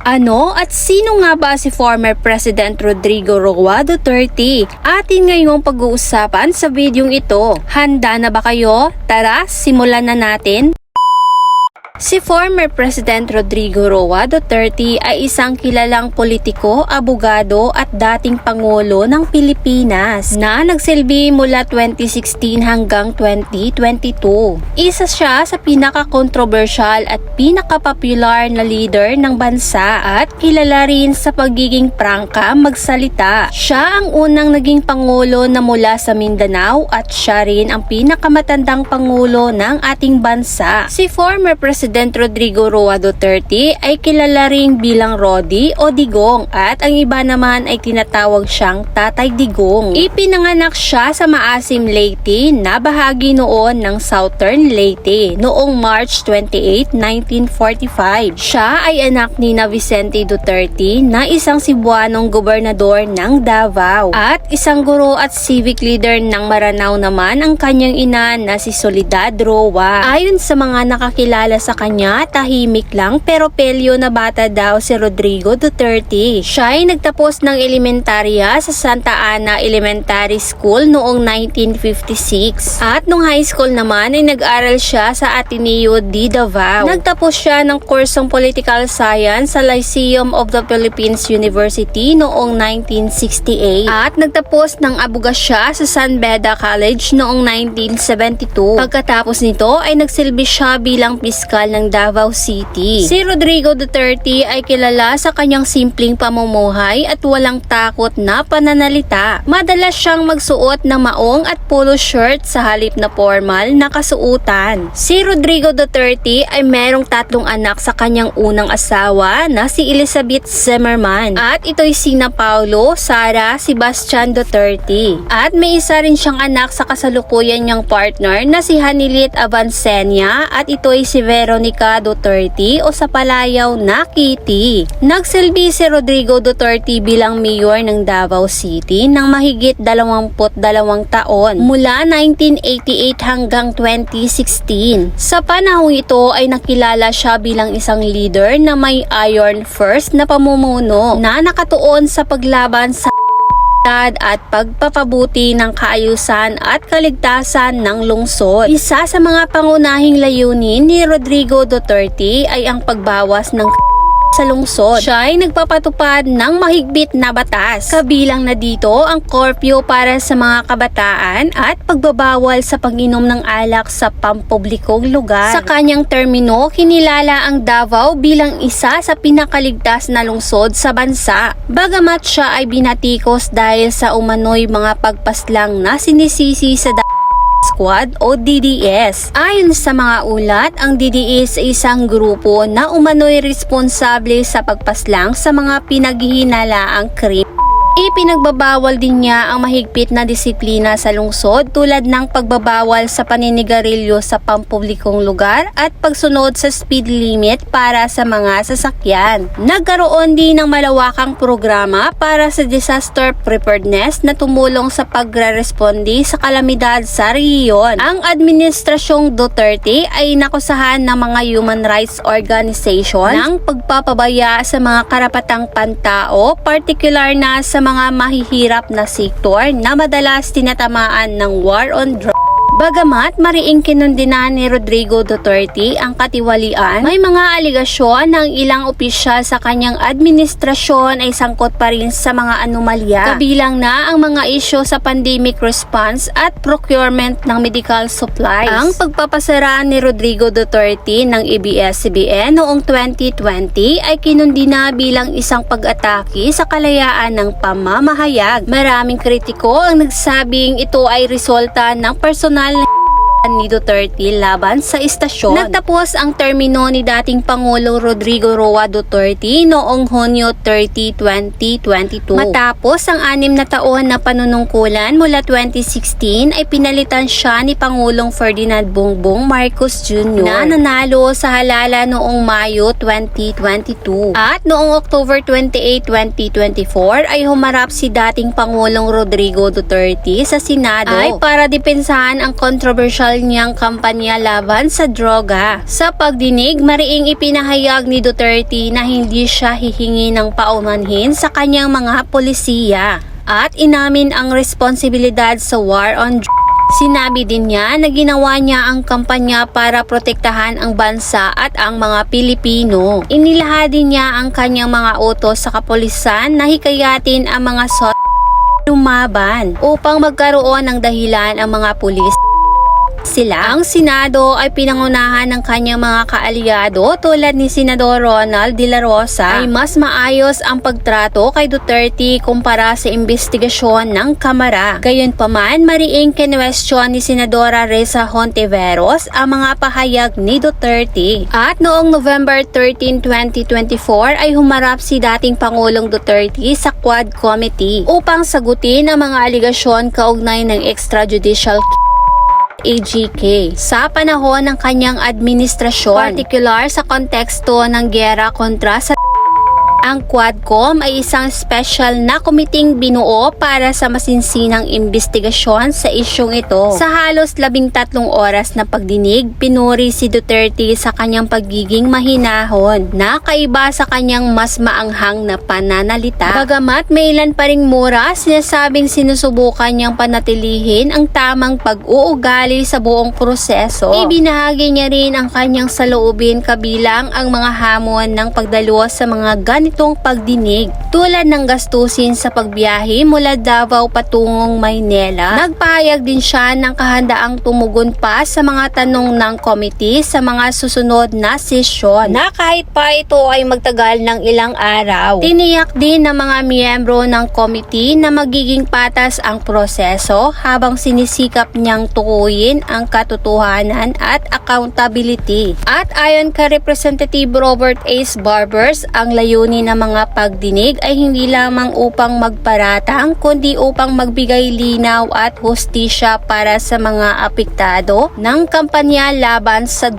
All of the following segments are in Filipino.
Ano at sino nga ba si former President Rodrigo Roa Duterte? Atin ngayong pag-uusapan sa videong ito. Handa na ba kayo? Tara, simulan na natin. Si former President Rodrigo Roa Duterte ay isang kilalang politiko, abogado at dating Pangulo ng Pilipinas na nagsilbi mula 2016 hanggang 2022. Isa siya sa pinaka-controversial at pinaka-popular na leader ng bansa at kilala rin sa pagiging prangka magsalita. Siya ang unang naging Pangulo na mula sa Mindanao at siya rin ang pinakamatandang Pangulo ng ating bansa. Si former President Rodrigo Roa Duterte ay kilala ring bilang Rodi o Digong at ang iba naman ay tinatawag siyang Tatay Digong. Ipinanganak siya sa Maasim Leyte na bahagi noon ng Southern Leyte noong March 28, 1945. Siya ay anak ni na Vicente Duterte na isang Cebuanong gobernador ng Davao at isang guro at civic leader ng Maranao naman ang kanyang ina na si Soledad Roa. Ayon sa mga nakakilala sa kanya, tahimik lang pero pelyo na bata daw si Rodrigo Duterte. Siya ay nagtapos ng elementarya sa Santa Ana Elementary School noong 1956. At nung high school naman ay nag-aral siya sa Ateneo de Davao. Nagtapos siya ng kursong Political Science sa Lyceum of the Philippines University noong 1968. At nagtapos ng abogasya sa San Beda College noong 1972. Pagkatapos nito ay nagsilbi siya bilang piskal ng Davao City. Si Rodrigo Duterte ay kilala sa kanyang simpleng pamumuhay at walang takot na pananalita. Madalas siyang magsuot ng maong at polo shirt sa halip na formal na kasuutan. Si Rodrigo Duterte ay merong tatlong anak sa kanyang unang asawa na si Elizabeth Zimmerman at ito'y sina Paulo, Sara, Sebastian Duterte. At may isa rin siyang anak sa kasalukuyan niyang partner na si Hanilit Avancenia at ito'y si Veronica Duterte o sa palayaw na Kitty. Nagsilbi si Rodrigo Duterte bilang mayor ng Davao City ng mahigit 22 taon mula 1988 hanggang 2016. Sa panahong ito ay nakilala siya bilang isang leader na may iron first na pamumuno na nakatuon sa paglaban sa at pagpapabuti ng kaayusan at kaligtasan ng lungsod. Isa sa mga pangunahing layunin ni Rodrigo Duterte ay ang pagbawas ng sa lungsod. Siya ay nagpapatupad ng mahigbit na batas. Kabilang na dito ang curfew para sa mga kabataan at pagbabawal sa pag-inom ng alak sa pampublikong lugar. Sa kanyang termino, kinilala ang Davao bilang isa sa pinakaligtas na lungsod sa bansa. Bagamat siya ay binatikos dahil sa umano'y mga pagpaslang na sinisisi sa Squad o DDS. Ayon sa mga ulat, ang DDS ay isang grupo na umano'y responsable sa pagpaslang sa mga pinaghihinalaang krimen. Ipinagbabawal din niya ang mahigpit na disiplina sa lungsod tulad ng pagbabawal sa paninigarilyo sa pampublikong lugar at pagsunod sa speed limit para sa mga sasakyan. Nagkaroon din ng malawakang programa para sa disaster preparedness na tumulong sa pagre-responde sa kalamidad sa rehiyon. Ang Administrasyong Duterte ay nakusahan ng mga human rights organization ng pagpapabaya sa mga karapatang pantao, particular na sa mga mahihirap na sektor na madalas tinatamaan ng war on drugs. Bagamat mariing kinundinan ni Rodrigo Duterte ang katiwalian, may mga aligasyon ng ilang opisyal sa kanyang administrasyon ay sangkot pa rin sa mga anomalya. Kabilang na ang mga isyo sa pandemic response at procurement ng medical supplies. Ang pagpapasara ni Rodrigo Duterte ng ABS-CBN noong 2020 ay kinundina bilang isang pag-atake sa kalayaan ng pamamahayag. Maraming kritiko ang nagsabing ito ay resulta ng personal Dale. Ni Duterte laban sa istasyon. Nagtapos ang termino ni dating Pangulong Rodrigo Roa Duterte noong Hunyo 30, 2022. Matapos ang anim na taon na panunungkulan mula 2016 ay pinalitan siya ni Pangulong Ferdinand Bongbong Marcos Jr. na nanalo sa halala noong Mayo 2022. At noong October 28, 2024 ay humarap si dating Pangulong Rodrigo Duterte sa Senado ay para depensahan ang controversial inopisyal niyang kampanya laban sa droga. Sa pagdinig, mariing ipinahayag ni Duterte na hindi siya hihingi ng paumanhin sa kanyang mga polisiya at inamin ang responsibilidad sa war on drugs. Sinabi din niya na ginawa niya ang kampanya para protektahan ang bansa at ang mga Pilipino. Inilahad din niya ang kanyang mga utos sa kapulisan na hikayatin ang mga sot lumaban upang magkaroon ng dahilan ang mga pulis sila. Ang Senado ay pinangunahan ng kanyang mga kaalyado tulad ni Senador Ronald De La Rosa ay mas maayos ang pagtrato kay Duterte kumpara sa investigasyon ng Kamara. Gayunpaman, mariing kinwestiyon ni Senadora Reza Hontiveros ang mga pahayag ni Duterte. At noong November 13, 2024 ay humarap si dating Pangulong Duterte sa Quad Committee upang sagutin ang mga aligasyon kaugnay ng extrajudicial AGK sa panahon ng kanyang administrasyon, particular sa konteksto ng gera kontra sa ang Quadcom ay isang special na komiting binuo para sa masinsinang investigasyon sa isyong ito. Sa halos labing tatlong oras na pagdinig, pinuri si Duterte sa kanyang pagiging mahinahon na kaiba sa kanyang mas maanghang na pananalita. Bagamat may ilan pa ring mura, sinasabing sinusubukan niyang panatilihin ang tamang pag-uugali sa buong proseso. Ibinahagi niya rin ang kanyang saloobin kabilang ang mga hamon ng pagdalo sa mga ganitong pagdinig tulad ng gastusin sa pagbiyahe mula Davao patungong Maynila. Nagpahayag din siya ng kahandaang tumugon pa sa mga tanong ng committee sa mga susunod na sesyon na kahit pa ito ay magtagal ng ilang araw. Tiniyak din ng mga miyembro ng committee na magiging patas ang proseso habang sinisikap niyang tukuyin ang katotohanan at accountability. At ayon kay Representative Robert Ace Barbers, ang layunin ng mga pagdinig ay hindi lamang upang magparatang kundi upang magbigay linaw at hustisya para sa mga apektado ng kampanya laban sa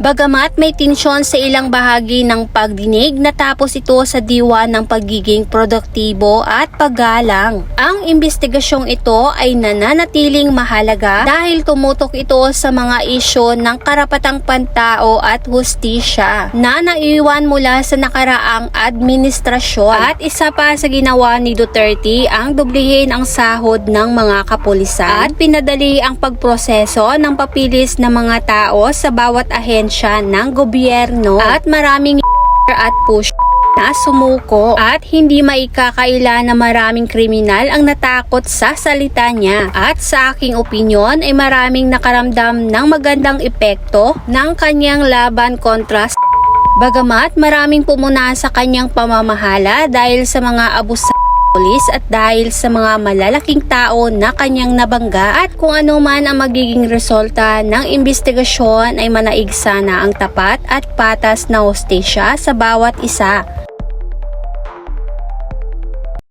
Bagamat may tensyon sa ilang bahagi ng pagdinig, natapos ito sa diwa ng pagiging produktibo at paggalang. Ang investigasyong ito ay nananatiling mahalaga dahil tumutok ito sa mga isyo ng karapatang pantao at hustisya na naiwan mula sa nakaraang administrasyon. At isa pa sa ginawa ni Duterte ang dublihin ang sahod ng mga kapulisan at pinadali ang pagproseso ng papilis ng mga tao sa bawat ahensya ng gobyerno at maraming at push na sumuko at hindi maikakaila na maraming kriminal ang natakot sa salita niya. At sa aking opinyon ay maraming nakaramdam ng magandang epekto ng kanyang laban kontra Bagamat maraming pumuna sa kanyang pamamahala dahil sa mga abus sa polis at dahil sa mga malalaking tao na kanyang nabangga at kung ano man ang magiging resulta ng investigasyon ay manaig sana ang tapat at patas na hostisya sa bawat isa.